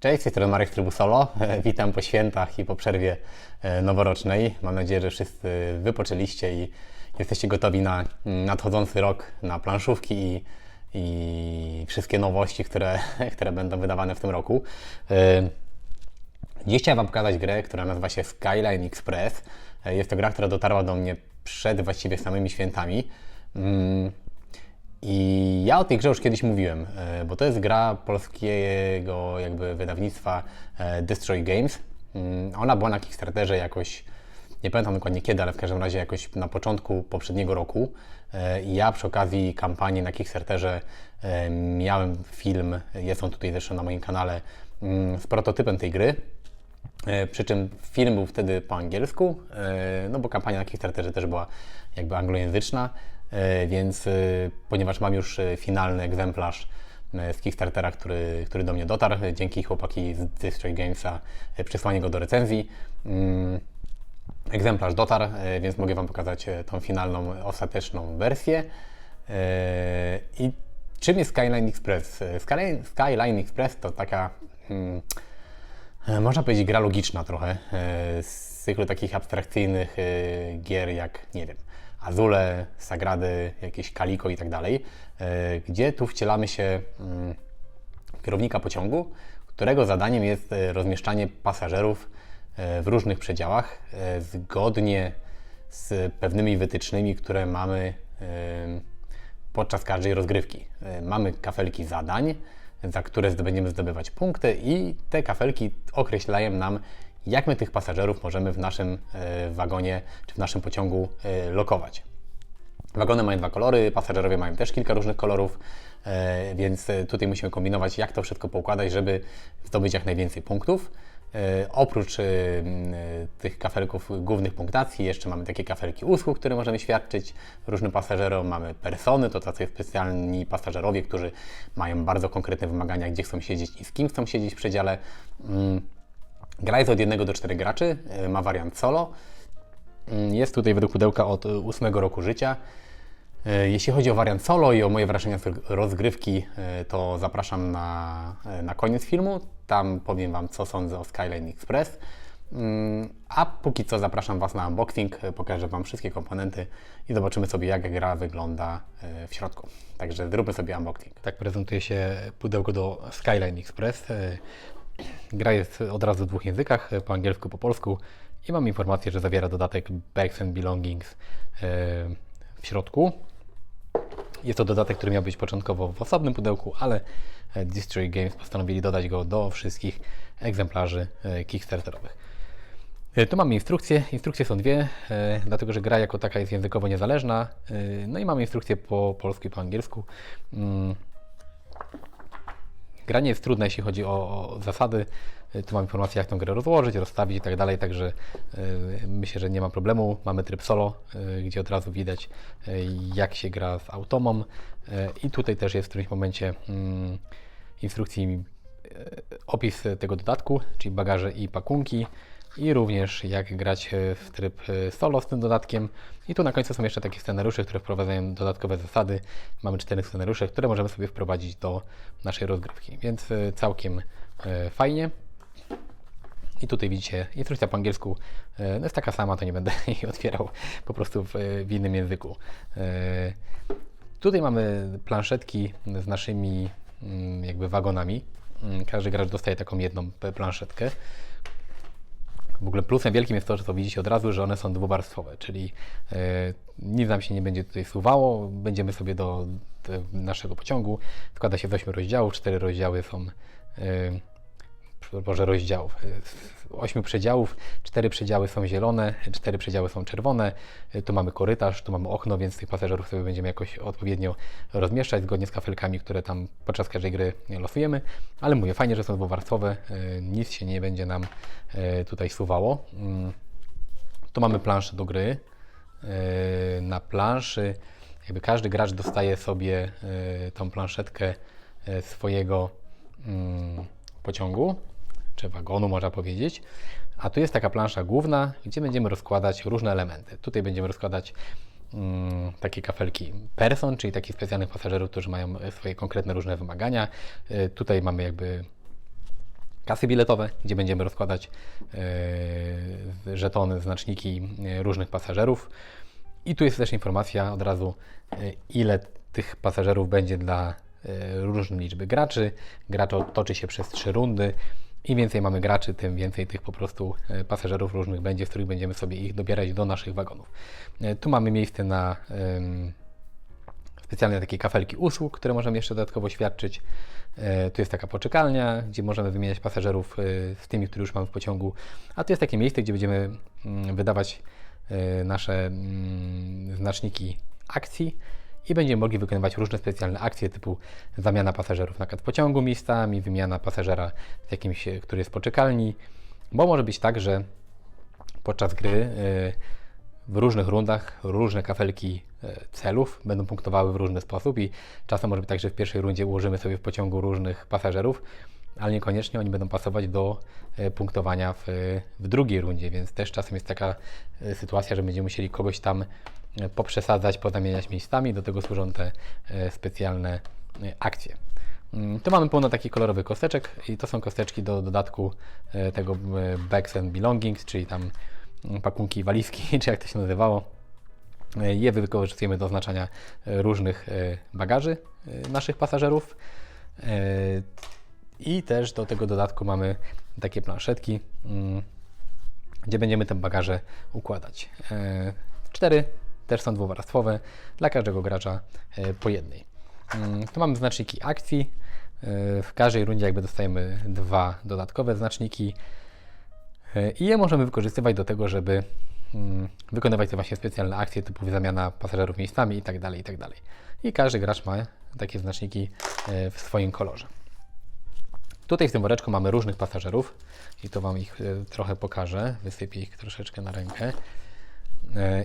Cześć, z tej strony Marek z Trybu Solo. Witam po świętach i po przerwie e, noworocznej. Mam nadzieję, że wszyscy wypoczęliście i jesteście gotowi na mm, nadchodzący rok, na planszówki i, i wszystkie nowości, które, które będą wydawane w tym roku. E, Dziś chciałem Wam pokazać grę, która nazywa się Skyline Express. E, Jest to gra, która dotarła do mnie przed właściwie samymi świętami. I ja o tej grze już kiedyś mówiłem, e, bo to jest gra polskiego jakby wydawnictwa e, Destroy Games. Mm, Ona była na Kickstarterze jakoś, nie pamiętam dokładnie kiedy, ale w każdym razie jakoś na początku poprzedniego roku. E, I ja przy okazji kampanii na Kickstarterze miałem film, jest on tutaj zresztą na moim kanale, mm, z prototypem tej gry. Przy czym film był wtedy po angielsku, no bo kampania na Kickstarterze też była jakby anglojęzyczna, więc e, ponieważ mam już e, finalny egzemplarz e, z Kickstartera, który, który do mnie dotarł, e, dzięki chłopaki z Destroy Gamesa e, przysłanie go do recenzji. Mm, Egzemplarz dotarł, e, więc mogę Wam pokazać e, tą finalną, ostateczną wersję. E, I czym jest Skyline Express? E, Skyline, Skyline Express to taka... E, Można powiedzieć gra logiczna trochę, e, z cyklu takich abstrakcyjnych e, gier jak, nie wiem, Azule, Sagrady, jakieś Kaliko i tak dalej, e, gdzie tu wcielamy się mm, kierownika pociągu, którego zadaniem jest e, rozmieszczanie pasażerów e, w różnych przedziałach, zgodnie z pewnymi wytycznymi, które mamy podczas każdej rozgrywki. Mamy kafelki zadań, za które będziemy zdobywać punkty i te kafelki określają nam, jak my tych pasażerów możemy w naszym e, wagonie czy w naszym pociągu e, lokować. Wagony mają dwa kolory, pasażerowie mają też kilka różnych kolorów, e, więc tutaj musimy kombinować, jak to wszystko poukładać, żeby zdobyć jak najwięcej punktów. Oprócz tych kafelków głównych punktacji, jeszcze mamy takie kafelki usług, które możemy świadczyć różnym pasażerom. Mamy persony, to tacy specjalni pasażerowie, którzy mają bardzo konkretne wymagania, gdzie chcą siedzieć i z kim chcą siedzieć w przedziale. Gra jest od 1 do 4 graczy, e, ma wariant solo. Mm, Jest tutaj według pudełka od 8 roku życia. E, Jeśli chodzi o wariant solo i o moje wrażenia z rozgrywki, e, to zapraszam na, e, na koniec filmu. Tam powiem Wam, co sądzę o Skyline Express. Mm, A póki co zapraszam Was na unboxing, e, pokażę Wam wszystkie komponenty i zobaczymy sobie, jak gra wygląda e, w środku. Także zróbmy sobie unboxing. Tak prezentuje się pudełko do Skyline Express. Gra jest od razu w dwóch językach, po angielsku, po polsku i mam informację, że zawiera dodatek Bags and Belongings e, w środku. Jest to dodatek, który miał być początkowo w osobnym pudełku, ale e, Destroy Games postanowili dodać go do wszystkich egzemplarzy e, kickstarterowych. Tu mamy instrukcje. Instrukcje są dwie, dlatego że gra jako taka jest językowo niezależna. No i mamy instrukcje po polsku i po angielsku. Gra nie jest trudna, jeśli chodzi o, o zasady. Y, Tu mam informację, jak tę grę rozłożyć, rozstawić i tak dalej, także y, myślę, że nie ma problemu. Mamy tryb solo, y, gdzie od razu widać, jak się gra z automą. I tutaj też jest w którymś momencie mm, instrukcji opis tego dodatku, czyli bagaże i pakunki. I również jak grać y, w tryb y, solo z tym dodatkiem. I tu na końcu są jeszcze takie scenariusze, które wprowadzają dodatkowe zasady. Mamy cztery scenariusze, które możemy sobie wprowadzić do naszej rozgrywki, więc y, całkiem fajnie. I tutaj widzicie instrukcja po angielsku. No jest taka sama, to nie będę jej otwierał po prostu w, w innym języku. Tutaj mamy planszetki z naszymi mm, jakby wagonami. Mm, Każdy gracz dostaje taką jedną planszetkę. W ogóle plusem wielkim jest to, że to widzicie od razu, że one są dwuwarstwowe, czyli e, nic nam się nie będzie tutaj suwało. Będziemy sobie do, do naszego pociągu. Składa się z 8 rozdziałów, 4 rozdziały są. E, Boże, rozdziałów. Ośmiu przedziałów, cztery przedziały są zielone, cztery przedziały są czerwone. Tu mamy korytarz, tu mamy okno, więc tych pasażerów sobie będziemy jakoś odpowiednio rozmieszczać zgodnie z kafelkami, które tam podczas każdej gry losujemy. Ale mówię, fajnie, że są dwuwarstwowe, nic się nie będzie nam e, tutaj suwało. Mm. Tu mamy planszę do gry. E, Na planszy jakby każdy gracz dostaje sobie e, tą planszetkę swojego mm, pociągu, czy wagonu można powiedzieć. A tu jest taka plansza główna, gdzie będziemy rozkładać różne elementy. Tutaj będziemy rozkładać mm, takie kafelki person, czyli takich specjalnych pasażerów, którzy mają swoje konkretne różne wymagania. E, Tutaj mamy jakby kasy biletowe, gdzie będziemy rozkładać e, żetony, znaczniki e, różnych pasażerów. I tu jest też informacja od razu, ile tych pasażerów będzie dla różnej liczby graczy. Gracz toczy się przez trzy rundy. Im więcej mamy graczy, tym więcej tych po prostu e, pasażerów różnych będzie, z których będziemy sobie ich dobierać do naszych wagonów. E, Tu mamy miejsce na specjalne takie kafelki usług, które możemy jeszcze dodatkowo świadczyć. E, Tu jest taka poczekalnia, gdzie możemy wymieniać pasażerów z tymi, których już mamy w pociągu. A tu jest takie miejsce, gdzie będziemy mm, wydawać nasze mm, znaczniki akcji i będziemy mogli wykonywać różne specjalne akcje typu zamiana pasażerów na w pociągu miejscami, wymiana pasażera z jakimś, e, który jest poczekalni, bo może być tak, że podczas gry e, w różnych rundach różne kafelki e, celów będą punktowały w różny sposób i czasem może być tak, że w pierwszej rundzie ułożymy sobie w pociągu różnych pasażerów, ale niekoniecznie oni będą pasować do punktowania w, w drugiej rundzie, więc też czasem jest taka sytuacja, że będziemy musieli kogoś tam poprzesadzać, pozamieniać miejscami, do tego służą te e, specjalne e, akcje. Mm, Tu mamy pełno takich kolorowych kosteczek i to są kosteczki do dodatku e, tego Bags and Belongings, czyli tam mm, pakunki, walizki, czy jak to się nazywało. Je wykorzystujemy do oznaczania różnych bagaży naszych pasażerów. I też do tego dodatku mamy takie planszetki, mm, gdzie będziemy te bagaże układać. Cztery też są dwuwarstwowe, dla każdego gracza e, po jednej. Mm, Tu mamy znaczniki akcji. E, W każdej rundzie jakby dostajemy dwa dodatkowe znaczniki E, i je możemy wykorzystywać do tego, żeby mm, wykonywać te właśnie specjalne akcje typu zamiana pasażerów miejscami i tak dalej, i tak. I każdy gracz ma takie znaczniki w swoim kolorze. Tutaj w tym woreczku mamy różnych pasażerów i to Wam ich trochę pokażę. Wysypię ich troszeczkę na rękę.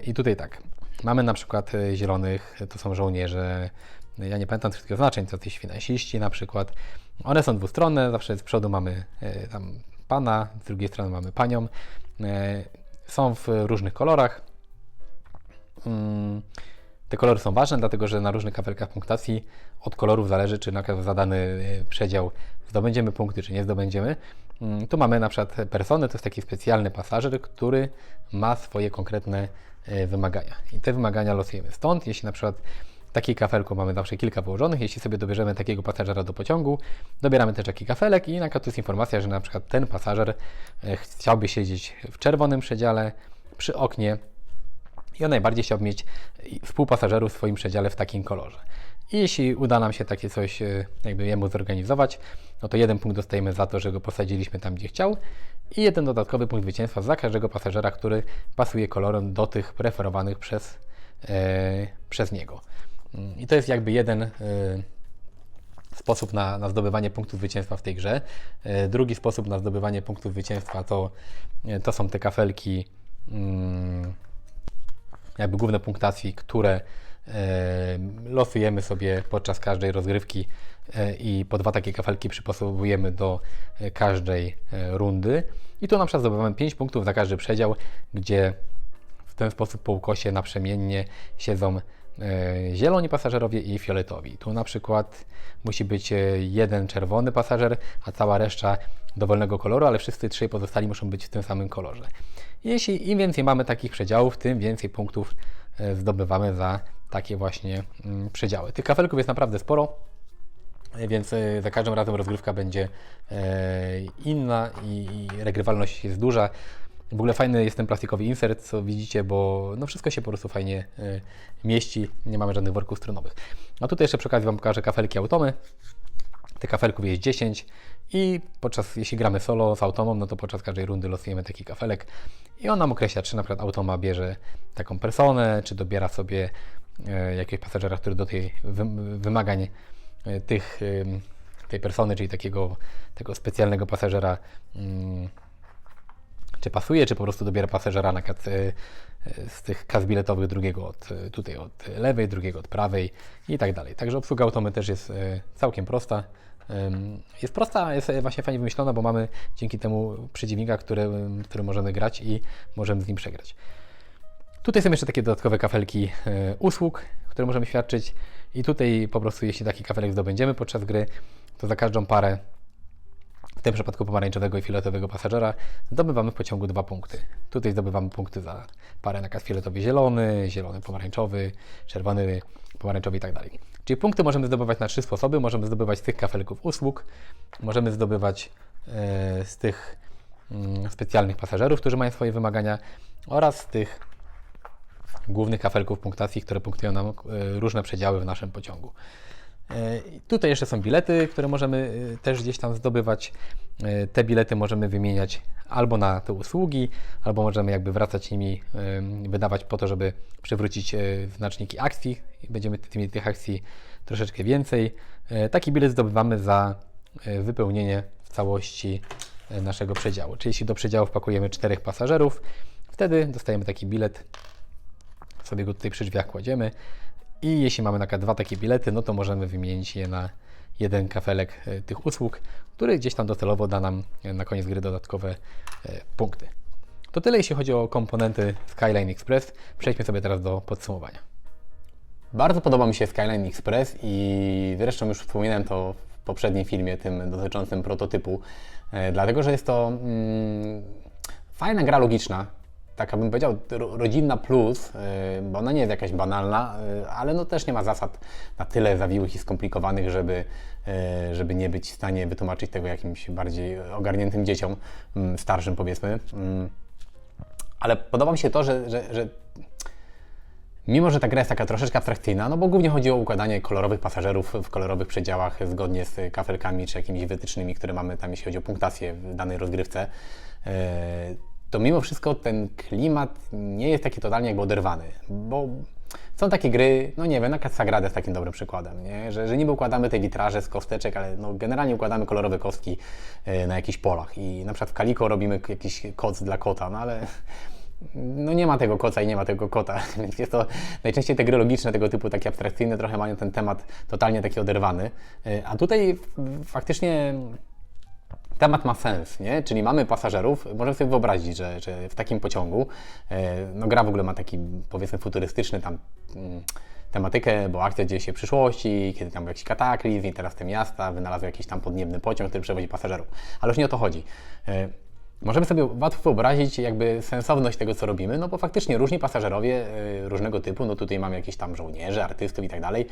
I tutaj tak, mamy na przykład e, zielonych, to są żołnierze, ja nie pamiętam wszystkich oznaczeń, to jacyś finansiści na przykład. One są dwustronne, zawsze z przodu mamy e, tam pana, z drugiej strony mamy panią. E, Są w różnych kolorach. Mm, Te kolory są ważne, dlatego że na różnych kafelkach punktacji od kolorów zależy, czy na przykład za dany e, przedział zdobędziemy punkty, czy nie zdobędziemy. Mm, Tu mamy na przykład personę, to jest taki specjalny pasażer, który ma swoje konkretne e, wymagania. I te wymagania losujemy stąd. Jeśli na przykład takiej kafelku mamy zawsze kilka wyłożonych, jeśli sobie dobierzemy takiego pasażera do pociągu, dobieramy też taki kafelek i na tu jest informacja, że na przykład ten pasażer e, chciałby siedzieć w czerwonym przedziale przy oknie i on najbardziej chciałby mieć współpasażerów w swoim przedziale w takim kolorze. I jeśli uda nam się takie coś e, jakby jemu zorganizować, no to jeden punkt dostajemy za to, że go posadziliśmy tam, gdzie chciał i jeden dodatkowy punkt zwycięstwa za każdego pasażera, który pasuje kolorem do tych preferowanych przez, e, przez niego. Mm, I to jest jakby jeden e, sposób na, na zdobywanie punktów zwycięstwa w tej grze. E, Drugi sposób na zdobywanie punktów zwycięstwa to, e, to są te kafelki mm, jakby główne punktacji, które e, losujemy sobie podczas każdej rozgrywki i po dwa takie kafelki przypasowujemy do e, każdej e, rundy. I tu na przykład zdobywamy 5 punktów za każdy przedział, gdzie w ten sposób po ukosie naprzemiennie siedzą e, zieloni pasażerowie i fioletowi. Tu na przykład musi być e, jeden czerwony pasażer, a cała reszta dowolnego koloru, ale wszyscy trzej pozostali muszą być w tym samym kolorze. Jeśli im więcej mamy takich przedziałów, tym więcej punktów e, zdobywamy za takie właśnie mm, przedziały. Tych kafelków jest naprawdę sporo, e, więc e, za każdym razem rozgrywka będzie e, inna i, regrywalność jest duża. W ogóle fajny jest ten plastikowy insert, co widzicie, bo no wszystko się po prostu fajnie e, mieści, nie mamy żadnych worków strunowych. A tutaj jeszcze przy okazji Wam pokażę kafelki automy. Tych kafelków jest 10 i podczas, jeśli gramy solo z automą, no to podczas każdej rundy losujemy taki kafelek i on nam określa, czy na przykład automa bierze taką personę, czy dobiera sobie jakiegoś pasażera, który do wym- wymagań tych, ym, tej persony, czyli takiego tego specjalnego pasażera mm, czy pasuje, czy po prostu dobiera pasażera na przykład, e, e, z tych kas biletowych drugiego od e, tutaj od lewej, drugiego od prawej i tak dalej. Także obsługa automy też jest e, całkiem prosta. Jest prosta, jest e, właśnie fajnie wymyślona, bo mamy dzięki temu przeciwnika, który, który możemy grać i możemy z nim przegrać. Tutaj są jeszcze takie dodatkowe kafelki e, usług, które możemy świadczyć i tutaj po prostu jeśli taki kafelek zdobędziemy podczas gry, to za każdą parę tym przypadku pomarańczowego i fioletowego pasażera, zdobywamy w pociągu dwa punkty. Tutaj zdobywamy punkty za parę nakaz fioletowy-zielony, zielony-pomarańczowy, czerwony, pomarańczowy i tak dalej. Czyli punkty możemy zdobywać na trzy sposoby. Możemy zdobywać z tych kafelków usług, możemy zdobywać e, z tych mm, specjalnych pasażerów, którzy mają swoje wymagania oraz z tych głównych kafelków punktacji, które punktują nam e, różne przedziały w naszym pociągu. E, Tutaj jeszcze są bilety, które możemy e, też gdzieś tam zdobywać. Te bilety możemy wymieniać albo na te usługi, albo możemy jakby wracać nimi, wydawać po to, żeby przywrócić znaczniki akcji. Będziemy tymi tych akcji troszeczkę więcej. Taki bilet zdobywamy za wypełnienie w całości naszego przedziału. Czyli jeśli do przedziału wpakujemy czterech pasażerów, wtedy dostajemy taki bilet sobie go tutaj przy drzwiach kładziemy i jeśli mamy na dwa takie bilety, no to możemy wymienić je na jeden kafelek e, tych usług, który gdzieś tam docelowo da nam e, na koniec gry dodatkowe e, punkty. To tyle jeśli chodzi o komponenty Skyline Express. Przejdźmy sobie teraz do podsumowania. Bardzo podoba mi się Skyline Express i zresztą już wspominałem to w poprzednim filmie, tym dotyczącym prototypu, dlatego że jest to mm, fajna gra logiczna, taka bym powiedział ro- rodzinna plus, e, bo ona nie jest jakaś banalna, e, ale no też nie ma zasad na tyle zawiłych i skomplikowanych, żeby, e, żeby nie być w stanie wytłumaczyć tego jakimś bardziej ogarniętym dzieciom, mm, starszym powiedzmy. Mm. Ale podoba mi się to, że, że, że Mimo, że ta gra jest taka troszeczkę abstrakcyjna, no bo głównie chodzi o układanie kolorowych pasażerów w kolorowych przedziałach zgodnie z kafelkami czy jakimiś wytycznymi, które mamy tam, jeśli chodzi o punktację w danej rozgrywce, to mimo wszystko ten klimat nie jest taki totalnie jakby oderwany, bo są takie gry, no nie wiem, na Sagrada jest takim dobrym przykładem, nie? Że, że niby układamy te witraże z kosteczek, ale no generalnie układamy kolorowe kostki e, na jakichś polach i na przykład w Kaliko robimy jakiś koc dla kota, no ale no nie ma tego koca i nie ma tego kota, więc jest to najczęściej te gry logiczne tego typu, takie abstrakcyjne, trochę mają ten temat totalnie taki oderwany, E, a tutaj faktycznie temat ma sens, nie? Czyli mamy pasażerów, możemy sobie wyobrazić, że, że w takim pociągu, e, no gra w ogóle ma taki powiedzmy futurystyczny tam mm, tematykę, bo akcja dzieje się w przyszłości, kiedy tam był jakiś kataklizm i teraz te miasta wynalazły jakiś tam podniebny pociąg, który przewozi pasażerów. Ale już nie o to chodzi. E, Możemy sobie łatwo wyobrazić jakby sensowność tego, co robimy, no bo faktycznie różni pasażerowie e, różnego typu, no tutaj mamy jakieś tam żołnierzy, artystów i tak dalej,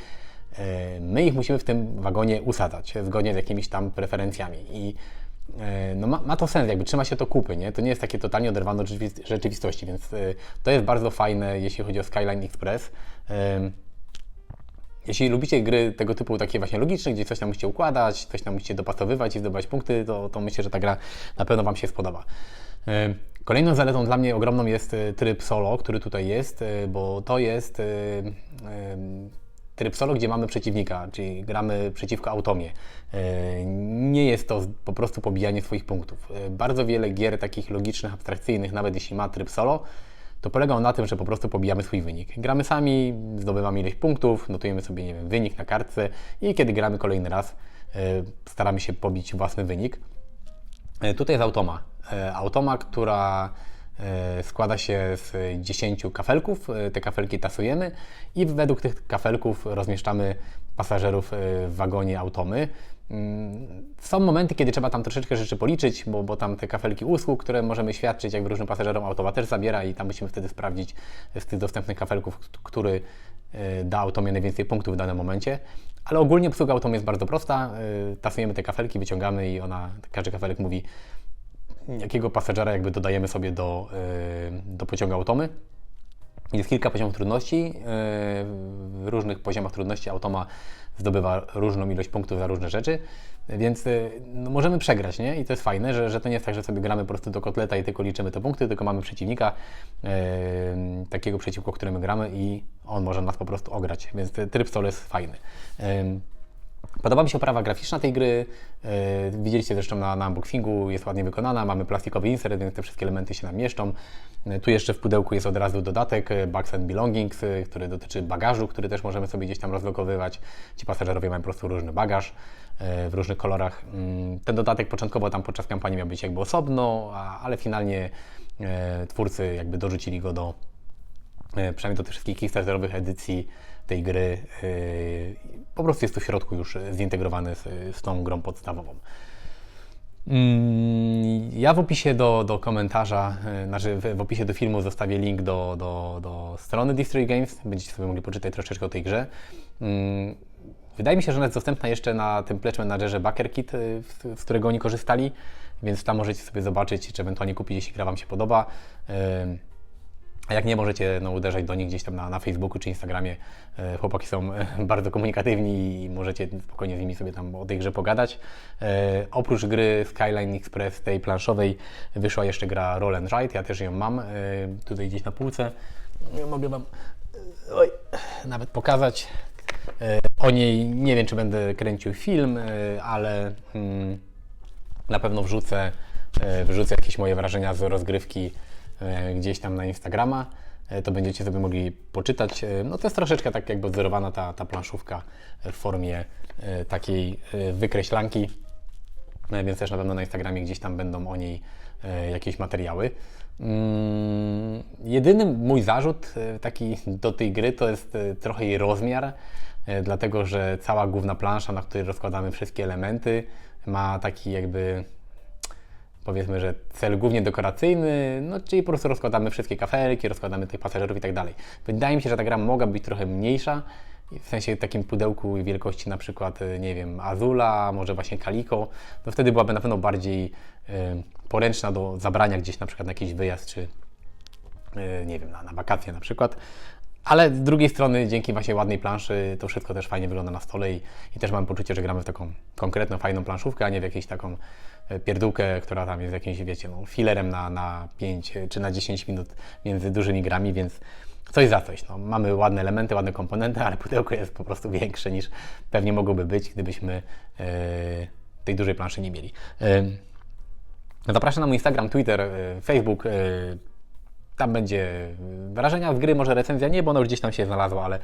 my ich musimy w tym wagonie usadzać, zgodnie z jakimiś tam preferencjami i no ma, ma to sens, jakby trzyma się to kupy, nie? To nie jest takie totalnie oderwane od rzeczywist- rzeczywistości, więc e, to jest bardzo fajne, jeśli chodzi o Skyline Express. Jeśli lubicie gry tego typu takie właśnie logiczne, gdzie coś tam musicie układać, coś tam musicie dopasowywać i zdobywać punkty, to, to myślę, że ta gra na pewno Wam się spodoba. E, Kolejną zaletą dla mnie ogromną jest e, tryb solo, który tutaj jest, e, bo to jest e, e, tryb solo, gdzie mamy przeciwnika, czyli gramy przeciwko automie. E, Nie jest to po prostu pobijanie swoich punktów. E, Bardzo wiele gier takich logicznych, abstrakcyjnych, nawet jeśli ma tryb solo, to polega on na tym, że po prostu pobijamy swój wynik. Gramy sami, zdobywamy ileś punktów, notujemy sobie, nie wiem, wynik na kartce i kiedy gramy kolejny raz, e, staramy się pobić własny wynik. Tutaj jest automa. Automa, która składa się z 10 kafelków. E, Te kafelki tasujemy i według tych kafelków rozmieszczamy pasażerów e, w wagonie automy. Mm, Są momenty, kiedy trzeba tam troszeczkę rzeczy policzyć, bo, bo tam te kafelki usług, które możemy świadczyć jakby różnym pasażerom, automa też zabiera i tam musimy wtedy sprawdzić z tych dostępnych kafelków, który e, da automie najwięcej punktów w danym momencie. Ale ogólnie obsługa automy jest bardzo prosta. E, Tasujemy te kafelki, wyciągamy i ona, każdy kafelek mówi, jakiego pasażera jakby dodajemy sobie do, y, do pociągu automy. Jest kilka poziomów trudności. y, W różnych poziomach trudności automa zdobywa różną ilość punktów za różne rzeczy, więc y, no, możemy przegrać, nie? I to jest fajne, że, że to nie jest tak, że sobie gramy po prostu do kotleta i tylko liczymy te punkty, tylko mamy przeciwnika, takiego przeciwko któremu gramy i on może nas po prostu ograć, więc tryb solo jest fajny. Podoba mi się oprawa graficzna tej gry. Yy, widzieliście zresztą na, na unboxingu, jest ładnie wykonana. Mamy plastikowy insert, więc te wszystkie elementy się nam mieszczą. Yy, tu jeszcze w pudełku jest od razu dodatek yy, Bags and Belongings, który dotyczy bagażu, który też możemy sobie gdzieś tam rozlokowywać. Ci pasażerowie mają po prostu różny bagaż w różnych kolorach. Yy, ten dodatek początkowo tam podczas kampanii miał być jakby osobno, ale finalnie twórcy jakby dorzucili go do, e, przynajmniej do tych wszystkich kickstarterowych edycji tej gry. e, Po prostu jest w środku już zintegrowany z, z tą grą podstawową. Mm, Ja w opisie do, do komentarza, e, znaczy w, opisie do filmu zostawię link do, do, do strony Destroy Games. Będziecie sobie mogli poczytać troszeczkę o tej grze. Mm, Wydaje mi się, że ona jest dostępna jeszcze na tym Pledge Managerze Backer Kit, y, z którego oni korzystali, więc tam możecie sobie zobaczyć, czy ewentualnie kupić, jeśli gra Wam się podoba. A jak nie, możecie no, uderzać do nich gdzieś tam na, na Facebooku czy Instagramie. E, Chłopaki są e, bardzo komunikatywni i możecie spokojnie z nimi sobie tam o tej grze pogadać. E, oprócz gry Skyline Express, tej planszowej, wyszła jeszcze gra Roll and Ride. Ja też ją mam tutaj gdzieś na półce. Mogę Wam oj, nawet pokazać. O niej nie wiem, czy będę kręcił film, ale mm, na pewno wrzucę, wrzucę jakieś moje wrażenia z rozgrywki gdzieś tam na Instagrama. E, To będziecie sobie mogli poczytać. E, No to jest troszeczkę tak jakby odzorowana ta, ta planszówka w formie e, takiej e, wykreślanki, E, więc też na pewno na Instagramie gdzieś tam będą o niej e, jakieś materiały. Mm, Jedyny mój zarzut e, taki do tej gry to jest e, trochę jej rozmiar, e, dlatego że cała główna plansza, na której rozkładamy wszystkie elementy, ma taki jakby powiedzmy, że cel głównie dekoracyjny, no czyli po prostu rozkładamy wszystkie kafelki, rozkładamy tych pasażerów i tak dalej. Wydaje mi się, że ta gra mogła być trochę mniejsza, w sensie takim pudełku wielkości na przykład, y, nie wiem, Azula, może właśnie Kaliko, no wtedy byłaby na pewno bardziej y, poręczna do zabrania gdzieś na przykład na jakiś wyjazd, czy y, nie wiem, na, na wakacje na przykład. Ale z drugiej strony, dzięki właśnie ładnej planszy, to wszystko też fajnie wygląda na stole i, i też mam poczucie, że gramy w taką konkretną, fajną planszówkę, a nie w jakąś taką pierdółkę, która tam jest jakimś, wiecie, no, filerem na, na 5 czy na 10 minut między dużymi grami, więc coś za coś. No. Mamy ładne elementy, ładne komponenty, ale pudełko jest po prostu większe niż pewnie mogłoby być, gdybyśmy e, tej dużej planszy nie mieli. E, Zapraszam na mój Instagram, Twitter, e, Facebook. Tam będzie wrażenia z gry, może recenzja nie, bo ona już gdzieś tam się znalazła, ale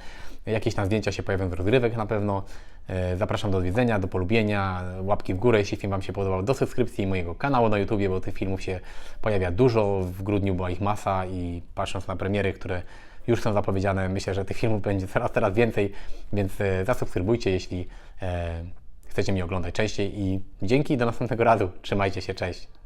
jakieś tam zdjęcia się pojawią z rozgrywek na pewno. E, Zapraszam do odwiedzenia, do polubienia, łapki w górę, jeśli film Wam się podobał, do subskrypcji mojego kanału na YouTubie, bo tych filmów się pojawia dużo. W grudniu była ich masa i patrząc na premiery, które już są zapowiedziane, myślę, że tych filmów będzie coraz, coraz więcej, więc e, zasubskrybujcie, jeśli e, chcecie mnie oglądać częściej i dzięki, do następnego razu. Trzymajcie się, cześć.